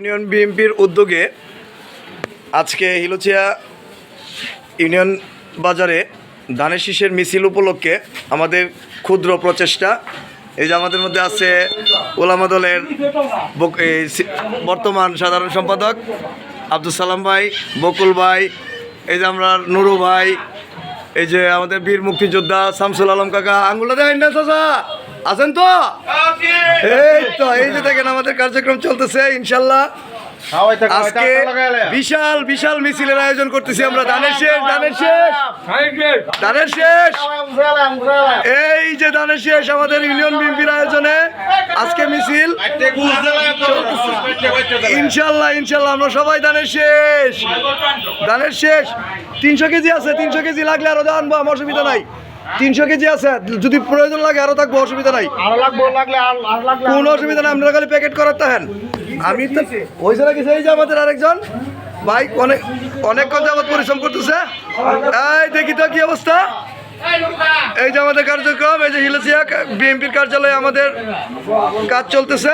Union বিএনপির উদ্যোগে আজকে হিলোচিয়া ইউনিয়ন বাজারে ধানের শীষের মিছিল উপলক্ষে আমাদের ক্ষুদ্র প্রচেষ্টা। এই যে আমাদের মধ্যে আছে ওলামা দলের বর্তমান সাধারণ সম্পাদক আব্দুল সালাম ভাই, বকুল ভাই, এই যে আমরা নুরু ভাই, এই যে আমাদের বীর মুক্তিযোদ্ধা শামসুল আলম কাকা। আঙ্গুলা দেয় না, চাচা। আছেন তো? এই তো এই যে দেখেন আমাদের কার্যক্রম চলতেছে ইনশাল্লাহ। আজকে বিশাল বিশাল মিছিলের আয়োজন করতেছি আমরা। ধানের শেষ ধানের শেষ। ধানের শেষ। এই যে ধানের শেষ আমাদের ইউনিয়ন বিএনপির আয়োজনে। আজকে মিছিল ইনশাল্লাহ ইনশাল্লাহ আমরা সবাই ধানের শেষ। ধানের শেষ। তিনশো কেজি আছে তিনশো কেজি লাগলে আরও আনব আমার অসুবিধা নাই। তিনশো কেজি আছে। যদি প্রয়োজন লাগে আরও থাকব অসুবিধা নাই। কোনো অসুবিধা নেই আপনারা খালি প্যাকেট করার তাহেন আমি তো হয়েছে নাকি সেই যে আমাদের আরেকজন ভাই অনেক অনেকক্ষণ যাবত পরিশ্রম করতেছে। এই দেখি তো কি অবস্থা। এই যে আমাদের কার্যক্রম এই যে হিলেসিয়া বিএনপির কার্যালয়ে আমাদের কাজ চলতেছে।